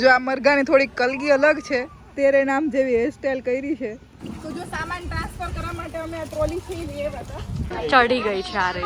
જો આ મરઘાની થોડીક કલગી અલગ છે તેરે નામ જેવી હેરસ્ટાઈલ કરી છે. તો જો સામાન ટ્રાન્સફર કરવા માટે અમે આ ટ્રોલી થી લઈએ હતા. ચડી ગઈ છે આરે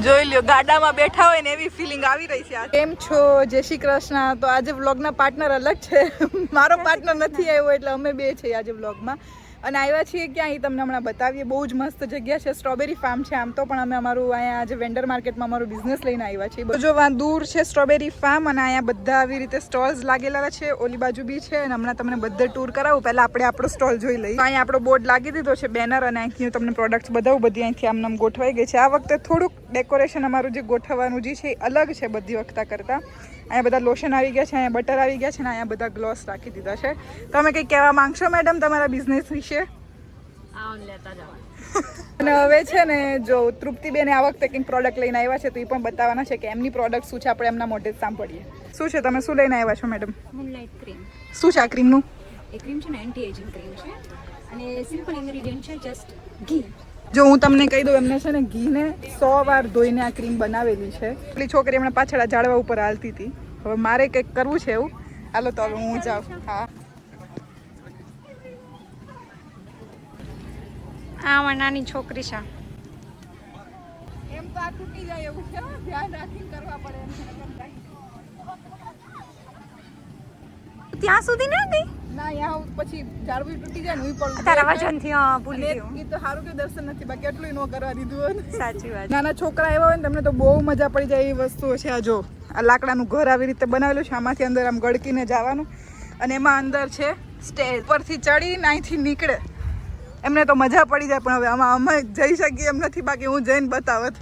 જોઈ લ્યો ગાડામાં બેઠા હોય ને એવી ફિલિંગ આવી રહી છે કેમ છો? જય શ્રી કૃષ્ણ. તો આજે વ્લોગના પાર્ટનર અલગ છે. મારો પાર્ટનર નથી આવ્યો એટલે અમે બે છીએ આજે વ્લોગમાં અને આવ્યા છીએ ક્યાં એ તમને હમણાં બતાવીએ. બહુ જ મસ્ત જગ્યા છે. સ્ટ્રોબેરી ફાર્મ છે આમ તો, પણ અમે અમારું અહીંયા આજે વેન્ડર માર્કેટમાં અમારું બિઝનેસ લઈને આવ્યા છીએ. જો વાં દૂર છે સ્ટ્રોબેરી ફાર્મ અને અહીંયા બધા આવી રીતે સ્ટોલ્સ લાગેલા છે. ઓલી બાજુ બી છે અને હમણાં તમને બધે ટૂર કરાવું. પહેલાં આપણે આપણો સ્ટોલ જોઈ લઈએ. અહીંયા આપણો બોર્ડ લાગી દીધો છે બેનર અને અહીંથી તમને પ્રોડક્ટ્સ બતાવું. બધી અહીંથી આમ નામ ગોઠવાઈ ગઈ છે. આ વખતે થોડુંક ડેકોરેશન અમારું જે ગોઠવવાનું જે છે એ અલગ છે બધી વખતા કરતાં. અહીંયા બધા લોશન આવી ગયા છે અહીંયા બટર આવી ગયા છે ને અહીંયા બધા ગ્લોસ રાખી દીધા છે. તમે કંઈક કહેવા માંગશો મેડમ તમારા બિઝનેસ વિશે? અને હવે છે ને જો તૃપ્તિબેન આ વખતે કંઈક પ્રોડક્ટ લઈને આવ્યા છે તો એ પણ બતાવવાના છે કે એમની પ્રોડક્ટ શું છે આપણે એમના મોઢે જ સાંભળીએ. શું છે તમે શું લઈને આવ્યા છો મેડમ મૂનલાઇટ ક્રીમ શું છે આ ક્રીમનું એ ક્રીમ છે ને એન્ટી એજિંગ ક્રીમ છે. અને સિમ્પલ ઇન્ગ્રેડિયન્ટ છે જસ્ટ ઘી. જો હું તમને કહી દઉં એમને છે ને ઘીને સો વાર ધોઈને આ ક્રીમ બનાવેલી છે. પેલી છોકરી એમણે પાછળ આ ઝાડવા ઉપર હાલતી હતી. હવે મારે કંઈક કરવું છે એવું. હાલો તો હવે હું જાઉં. હા. આ અમારી નાની છોકરી છે. એમ તો આ તૂટી જાય એવું છે ધ્યાન રાખીને કરવા પડે ત્યાં સુધી ના ગઈ? ના યા પછી ઝાડવું તૂટી જાય ને હું પણ તારા વજનથી હા ભૂલી ગયું એ તો સારું કે દર્શન નથી બાકી એટલું ન કરવા દીધું હોય સાચી વાત. નાના છોકરા એવા હોય ને તમને તો બહુ મજા પડી જાય એવી વસ્તુઓ છે આ જો. આ લાકડાનું ઘર આવી રીતે બનાવેલું છે આમાંથી અંદર આમ ગળકીને જવાનું. અને એમાં અંદર છે સ્ટેજ પરથી ચડીને અહીંથી નીકળે. એમને તો મજા પડી જાય પણ હવે આમાં અમે જઈ શકીએ એમ નથી બાકી હું જઈને બતાવત.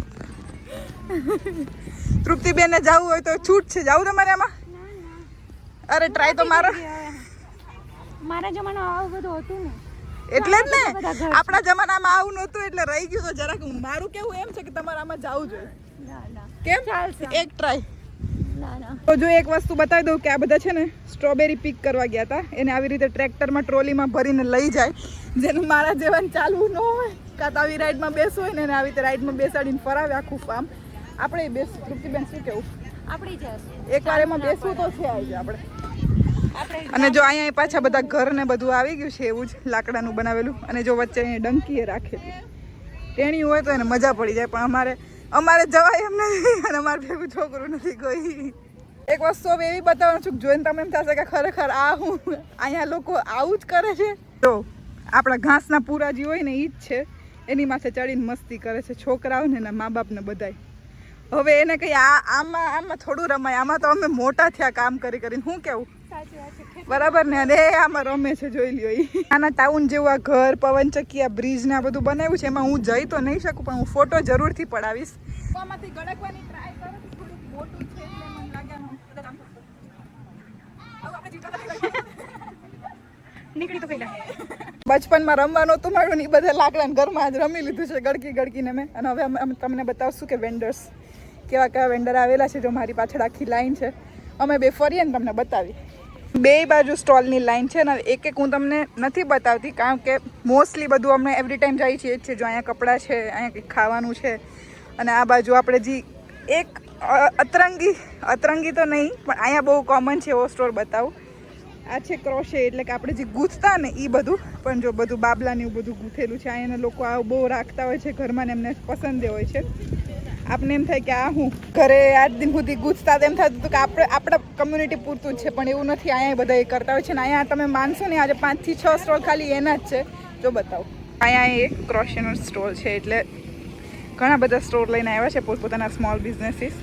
તૃપ્તિબેનને જવું હોય તો છૂટ છે. જવું તમારે આમાં? અરે ટ્રાય તો મારો. મારા જમાનામાં આવું બધું હતું ને. એટલે જ ને. આપણા જમાનામાં આવું નહોતું એટલે રહી ગયું તો જરાક મારું કેવું એમ છે કે તમારે આમાં જવું જોઈએ. ના ના. કેમ? ચાલશે. એક ટ્રાય ના ના. તો જો એક વસ્તુ બતાવી દઉં કે આ બધા છે ને સ્ટ્રોબેરી પીક કરવા ગયા હતા. એને આવી રીતે ટ્રેક્ટરમાં ટ્રોલીમાં ભરીને લઈ જાય. જેનું મારા જેવાને ચાલવું ન હોય કાં તો આવી રાઈડમાં બેસવું હોય ને એને આવી રીતે રાઈડમાં બેસાડીને ફરાવે આખું ફાર્મ આપણે બેસ તૃપ્તિબેન શું કેવું? આપણી જશે એક વાર એમાં બેસવું તો છે આજે આપણે. અને જો અહીંયા પાછા બધા ઘર ને બધું આવી ગયું છે, એવું જ લાકડાનું બનાવેલું. અને જો વચ્ચે અહીંયા ડંકીએ રાખેલી. ટેણી હોય તો એને મજા પડી જાય, પણ અમારે અમારે જવાય એમ નથી, અને અમારે ભેગું છોકરું નથી કોઈ. એક વસ્તુ હવે એવી બતાવવાનું છું જોઈને તમે એમ થશે કે ખરેખર આ હું અહીંયા લોકો આવું જ કરે છે. તો આપણા ઘાસના પૂરા જે હોય ને એ જ છે. એની માથે ચડીને મસ્તી કરે છે, છોકરાઓને એના મા બાપને બધાય. હવે એને કંઈ આ આમાં આમાં થોડું રમાય, આમાં તો અમે મોટા થયા કામ કરી કરીને. હું કેવું? બરાબર ને? અને આમાં રમે છે જોઈ લ્યો આના ટાઉન જેવું આ ઘર પવનચક્કી આ બ્રિજ ને આ બધું બનાવ્યું છે. એમાં હું જઈ તો નહીં શકું પણ હું ફોટો જરૂરથી પડાવીશ. નીકળી તો બચપનમાં રમવાનું હતું મારું ને બધા લાકડાના ઘરમાં જ રમી લીધું છે ગડકી ગડકીને મેં. અને હવે અમે તમને બતાવશું કે વેન્ડર્સ કેવા કેવા વેન્ડર આવેલા છે જો મારી પાછળ આખી લાઈન છે. અમે બે ફરીએ ને તમને બતાવી બે બાજુ સ્ટોલની લાઈન છે અને એક એક હું તમને નથી બતાવતી, કારણ કે મોસ્ટલી બધું અમને એવરી ટાઈમ જાય છે જ છે, જો અહીંયા કપડાં છે, અહીંયા કંઈક ખાવાનું છે, અને આ બાજુ આપણે જે એક અતરંગી અતરંગી તો નહીં, પણ અહીંયા બહુ કોમન છે એવો સ્ટોર બતાવું. આ છે ક્રોશે એટલે કે આપણે જે ગૂંથતા ને એ બધું, પણ જો બધું બાબલાને એવું બધું ગૂંથેલું છે અહીંયાના લોકો આ બહુ રાખતા હોય છે, ઘરમાં ને એમને પસંદ હોય છે. આપને એમ થાય કે આ હું ઘરે આજ દિન સુધી ગુજતા એમ થતું હતું કે આપણે આપણા કમ્યુનિટી પૂરતું છે, પણ એવું નથી. અહીંયા બધા એ કરતા હોય છે ને અહીંયા તમે માનશો ને, આજે પાંચથી છ સ્ટોલ ખાલી એના જ છે. જો બતાવો. અહીંયા એક ક્રોશનર સ્ટોલ છે એટલે ઘણા બધા સ્ટોર લઈને આવ્યા છે પોતપોતાના સ્મોલ બિઝનેસીસ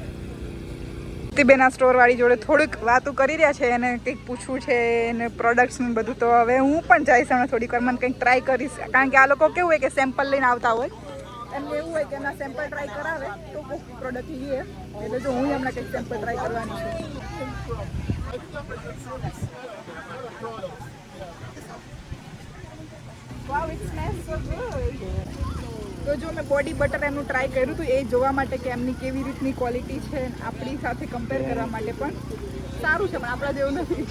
બેના સ્ટોર વાળી જોડે થોડીક વાતો કરી રહ્યા છે એને કંઈક પૂછવું છે એને પ્રોડક્ટ્સનું બધું. તો હવે હું પણ જઈશ હમણાં થોડીક વાર. મને કંઈક ટ્રાય કરીશ. કારણ કે આ લોકો કેવું હોય કે સેમ્પલ લઈને આવતા હોય. એમને એવું હોય કે એમના સેમ્પલ ટ્રાય કરાવે, તો કોઈક પ્રોડક્ટ લઈએ એટલે જો હું એમને કંઈક સેમ્પલ ટ્રાય કરવાની છું. તો જો મેં બોડી બટર એમનું ટ્રાય કર્યું હતું, એ જોવા માટે કે એમની કેવી રીતની ક્વોલિટી છે, આપણી સાથે કમ્પેર કરવા માટે પણ. સારું છે, પણ આપણા જેવું નથી.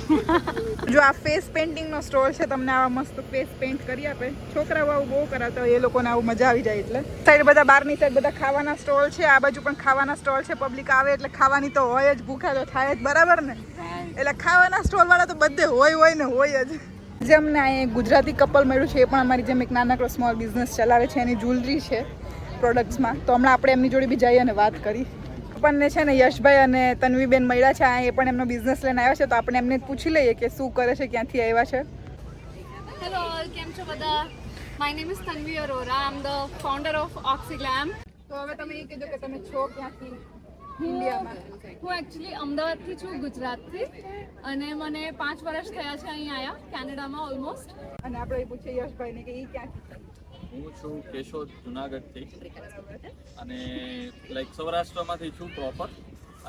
જો આ ફેસ પેઇન્ટિંગનો સ્ટોલ છે, તમને આવા મસ્ત ફેસ પેઇન્ટ કરી આપે. છોકરાઓ આવું બહુ કરાવતા હોય, એ લોકોને આવું મજા આવી જાય એટલે. સાઈડ બધા બહારની સાઈડ બધા ખાવાના સ્ટોલ છે, આ બાજુ પણ ખાવાના સ્ટોલ છે પબ્લિક આવે એટલે ખાવાની તો હોય જ, ભૂખા તો થાય જ, બરાબર ને? એટલે ખાવાના સ્ટોલ વાળા તો બધે હોય હોય ને હોય જ. જે અમને અહીંયા ગુજરાતી કપલ મળ્યું છે, એ પણ અમારી જેમ એક નાનકડો સ્મોલ બિઝનેસ ચલાવે છે, એની જ્વેલરી છે પ્રોડક્ટ્સમાં તો હમણાં આપણે એમની જોડે બી જઈએ અને વાત કરી. આપણને છે ને યશભાઈ અને તન્વીબેન મળ્યા છે આ એ પણ એમનો બિઝનેસ લઈને આવ્યા છે તો આપણે એમને પૂછી લઈએ કે શું કરે છે ક્યાંથી આવ્યા છે. હેલો કેમ છો બધા? My name is Tanvi Arora I am the founder of Oxyglam તો હવે તમે એ કીધું કે તમે છો ક્યાંથી? હું એકચ્યુઅલી અમદાવાદથી છું ગુજરાતથી. અને મને પાંચ વર્ષ થયા છે અહીં આવ્યા કેનેડામાં ઓલમોસ્ટ અને આપણે પૂછીએ યશભાઈને કે એ ક્યાંથી? હું છું કેશોદ જુનાગઢથી. અને લાઈક સૌરાષ્ટ્રમાંથી છું પ્રોપર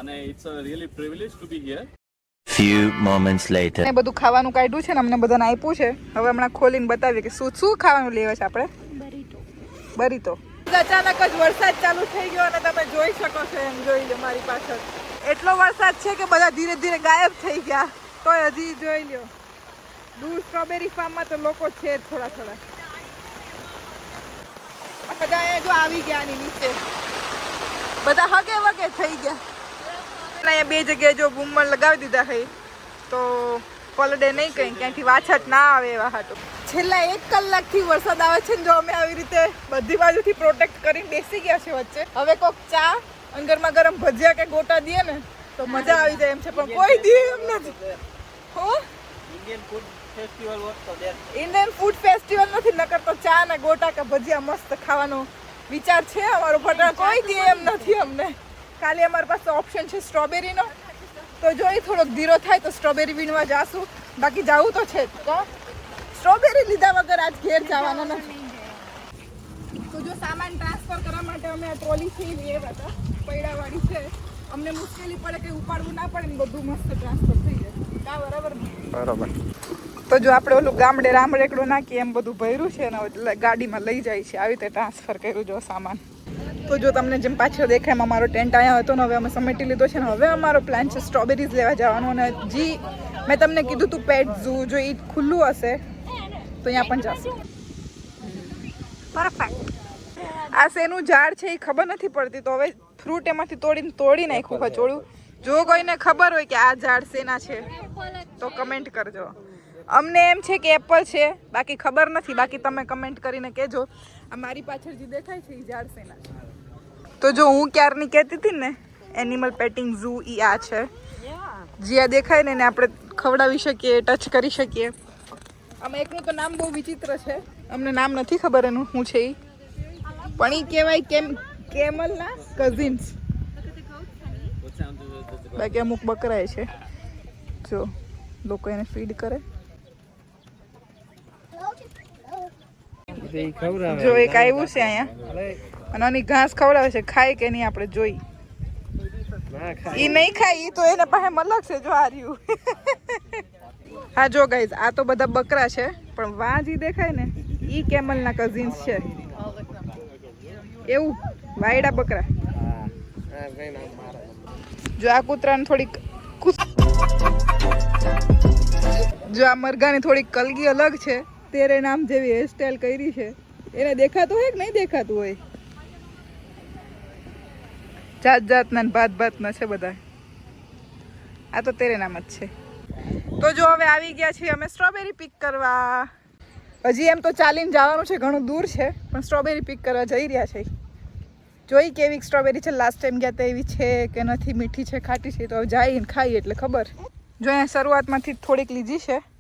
અને it's a really privilege to be here few moments later ને બધું ખાવાનું કાઢ્યું છે ને અમને બધાને આપ્યું છે. હવે હમણાં ખોલીને બતાવીએ કે શું શું ખાવાનું લેવા છે આપણે? બરીતો. અચાનક જ વરસાદ ચાલુ થઈ ગયો અને તમે જોઈ શકો છો એમ જોઈ લો મારી પાછળ. એટલો વરસાદ છે કે બધા ધીરે ધીરે ગાયબ થઈ ગયા. તોય હજી જોઈ લ્યો દૂર સ્ટ્રોબેરી ફાર્મમાં તો લોકો છે જ થોડા થોડા. બધા અહીંયા જો આવી ગયા ની નીચે. બધા હગે વગે થઈ ગયા. અહીંયા બે જગ્યાએ જો બૂમર લગાવી દીધા છે તો પલડે નહીં કંઈ ક્યાંથી વાછટ ના આવે એવા હાટું. છેલ્લા એક કલાકથી વરસાદ આવે છે ને જો અમે આવી રીતે બધી બાજુથી પ્રોટેક્ટ કરીને બેસી ગયા છે વચ્ચે. હવે કોક ચા અને ગરમા ગરમ ભજીયા કે ગોટા દઈએ ને તો મજા આવી જાય એમ છે પણ કોઈ દે એમ નથી. હો? ઇન્ડિયન ફૂડ ફેસ્ટિવલ વોટ તો ઇન્ડિયન ફૂડ ફેસ્ટિવલ નથી નકર તો ચા ને ગોટા કે ભજીયા મસ્ત ખાવાનો વિચાર છે અમારો ફટા કોઈ દે એમ નથી અમને. ખાલી અમારી પાસે ઓપ્શન છે સ્ટ્રોબેરીનો તો જોઈ થોડોક ધીરો થાય તો સ્ટ્રોબેરી વીણવા જાશું. બાકી જાવું તો છે જ તો. સ્ટ્રોબેરી લીધા વગર આજ ઘેર જવાના નથી. તો જો સામાન ટ્રાન્સફર કરવા માટે અમે આ ટ્રોલી છે એ લેવા હતા પૈડાવાળી છે. અમને મુશ્કેલી પડે કે ઉપાડવું ના પડે ને બધું મસ્ત ટ્રાન્સફર થઈ જાય. બરાબર બરોબર. તો જો આપણે ઓલું ગામડે રામરેકડું નાખીએ એમ બધું ભર્યું છે ને હવે ગાડીમાં લઈ જાય છે. આવી રીતે ટ્રાન્સફર કર્યું જો સામાન. તો જો તમને જેમ પાછળ દેખાય એમાં અમારો ટેન્ટ અહીંયા હતો ને હવે અમે સમેટી લીધો છે ને હવે અમારો પ્લાન છે સ્ટ્રોબેરીઝ લેવા જવાનો અને જી મેં તમને કીધું તું પેટ ઝૂ જો એ ખુલ્લું હશે તો અહીંયા પણ જશું પરફેક્ટ આ શેનું ઝાડ છે એ ખબર નથી પડતી તો હવે ફ્રૂટ એમાંથી તોડીને તોડી નાખ્યું ખચોડું જો કોઈને ખબર હોય કે આ ઝાડ શેના છે તો કમેન્ટ કરજો. અમને એમ છે કે એપલ છે. બાકી ખબર નથી. બાકી તમે કમેન્ટ કરીને કહેજો. આ મારી પાછળ જે દેખાય છે, એ ઝાડસેના તો જો હું ક્યારની કહેતી હતી ને એનિમલ પેટિંગ ઝૂ ઈ આ છે. જે આ દેખાય ને, એને આપણે ખવડાવી શકીએ ટચ કરી શકીએ. આમાં એકનું તો નામ બહુ વિચિત્ર છે. અમને નામ નથી ખબર એનું શું છે એ પણ એ કહેવાય કેમ, કેમલના કઝિન્સ બાકી અમુક બકરાય છે. જો, લોકો એને ફીડ કરે. જો એક આવ્યું છે અહીંયા. અને આની ઘાસ ખવડાવે છે. ખાય કે નહીં આપણે જોઈ. એ નહીં ખાય એ તો એને પાસે મલક છે જો આ રહ્યું. હા જો ગાઈઝ આ તો બધા બકરા છે પણ વાં જે દેખાય ને ઈ કેમલના કઝિન્સ છે. એવું વાયડા બકરા. જો આ કૂતરાને થોડીક જો આ મરઘાની થોડીક કલગી અલગ છે. તેરે નામ જેવી હેરસ્ટાઈલ કરી છે. એને દેખાતું હોય કે નહીં દેખાતું હોય? જાત જાતના ભાત ભાતના છે બધા. આ તો તેરે નામ જ છે. તો જો હવે આવી ગયા છીએ અમે સ્ટ્રોબેરી પિક કરવા. હજી એમ તો ચાલીને જવાનું છે, ઘણું દૂર છે, પણ સ્ટ્રોબેરી પિક કરવા જઈ રહ્યા છે. જોઈ કેવી સ્ટ્રોબેરી છે લાસ્ટ ટાઈમ ગયા તો એવી છે કે નથી, મીઠી છે, ખાટી છે, તો હવે જઈને ખાઈએ એટલે ખબર. જો અહીંયા શરૂઆતમાંથી થોડીક લીધી છે.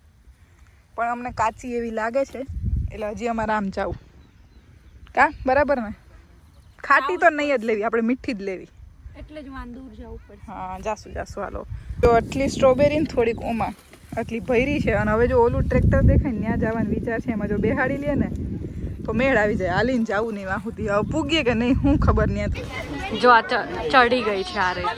પણ અમને કાચી એવી લાગે છે. એટલે હજી અમારે આમ જાવું. કા? બરાબર ને? ખાટી તો નહીં જ લેવી આપણે મીઠી જ લેવી. એટલે જ વાન દૂર જવું પડશે. હા જાસુ જાસુ હાલો. તો આટલી સ્ટ્રોબેરી ને થોડીક ઓમાં. આટલી ભૈરી છે અને હવે જો ઓલું ટ્રેક્ટર દેખાય ને ત્યાં જવાનો વિચાર છે. એમાં જો બેહાડી લે ને તો મેળ આવી જાય. હાલીને જવું નહીં વાં સુધી. હવે પૂગીએ કે નહીં હું ખબર નહીં હતી જો આ ચડી ગઈ છે આ રેત.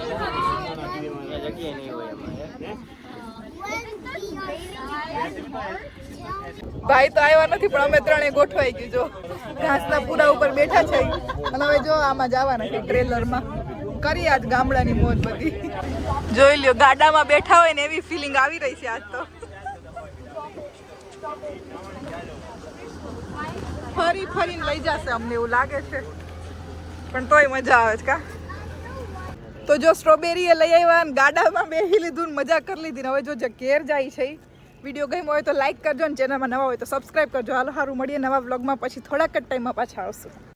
ભાઈ તો આવ્યા નથી, પણ અમે ત્રણે ગોઠવાઈ ગયું, જો. ઘાસના પૂરા ઉપર બેઠા છે. અને હવે જો આમાં જવાના છે ટ્રેલરમાં. કરી આજ ગામડાની મોજ બધી. જોઈ લ્યો, ગાડામાં બેઠા હોય ને એવી ફિલિંગ આવી રહી છે આજ તો. ફરી ફરીને લઈ જશે અમને એવું લાગે છે. પણ તોય મજા આવે છે કા? તો જો સ્ટ્રોબેરી એ લઈ આવ્યા ગાડામાં બેસી લીધું મજા કરી લીધી હવે જો જે કેર જાય છે વીડિયો ગમ્યો હોય તો લાઇક કરજો ને ચેનલમાં નવા હોય તો સબસ્ક્રાઈબ કરજો. હાલો સારું મળીએ નવા વ્લોગમાં પછી થોડાક જ ટાઈમમાં પાછા આવશું.